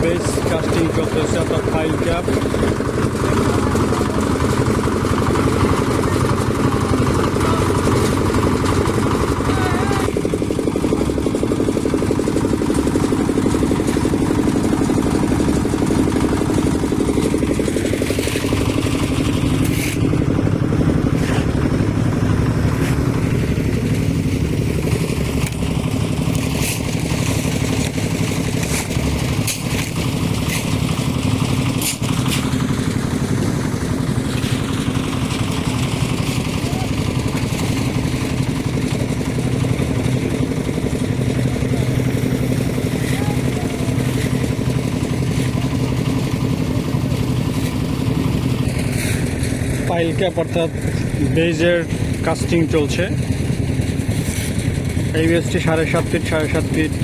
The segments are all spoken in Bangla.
base casting of the set of pile cap pile cap অর্থাৎ বেজের কাস্টিং চলছে। এই বেজটি সাড়ে সাত ফিট সাড়ে সাত ফিট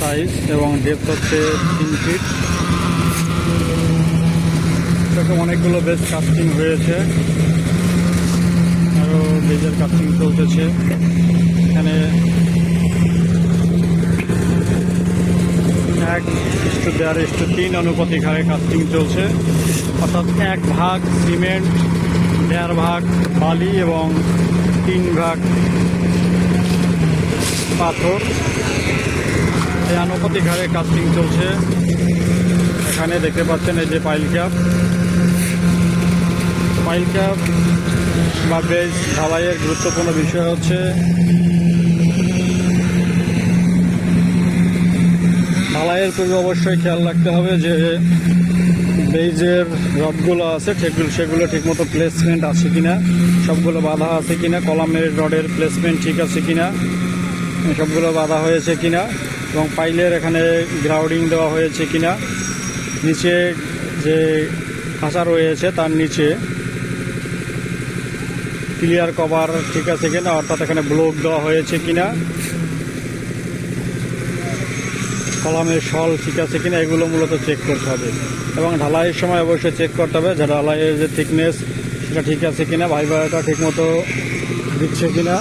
সাইজ এবং ডেপথ হচ্ছে তিন ফিট এরকম অনেকগুলো বেজ কাস্টিং হয়েছে। আরও বেজের কাস্টিং চলতেছে। এখানে এক ইস্টু দেড় ইস্টু তিন অনুপাতিক হারে কাস্টিং চলছে। অর্থাৎ এক ভাগ সিমেন্ট, দেড় ভাগ বালি এবং তিন ভাগ পাথর। এই আনুপাতিক হারে কাস্টিং চলছে। এখানে দেখতে পাচ্ছেন এই যে পাইল ক্যাপ পাইল ক্যাপ বা বেজ ঢালাইয়ের গুরুত্বপূর্ণ বিষয় হচ্ছে ঢালাইয়ের পূর্বে অবশ্যই খেয়াল রাখতে হবে যে বেইজের রডগুলো আছে সেগুলো সেগুলো ঠিকমতো প্লেসমেন্ট আছে কিনা, সবগুলো বাধা আছে কিনা, কলামের রডের প্লেসমেন্ট ঠিক আছে কিনা, সবগুলো বাধা হয়েছে কিনা, এবং পাইলের এখানে গ্রাউডিং দেওয়া হয়েছে কিনা, নিচে যে খাঁচা রয়েছে তার নিচে ক্লিয়ার কভার ঠিক আছে কিনা, অর্থাৎ এখানে ব্লক দেওয়া হয়েছে কিনা কলামের সল ঠিক আছে কিনা এগুলো মূলত চেক করতে হবে। এবং ঢালাইয়ের সময় অবশ্যই চেক করতে হবে যে ঢালাইয়ের যে থিকনেস সেটা ঠিক আছে কিনা ভাইবারটা ঠিক মতো দিচ্ছে কিনা।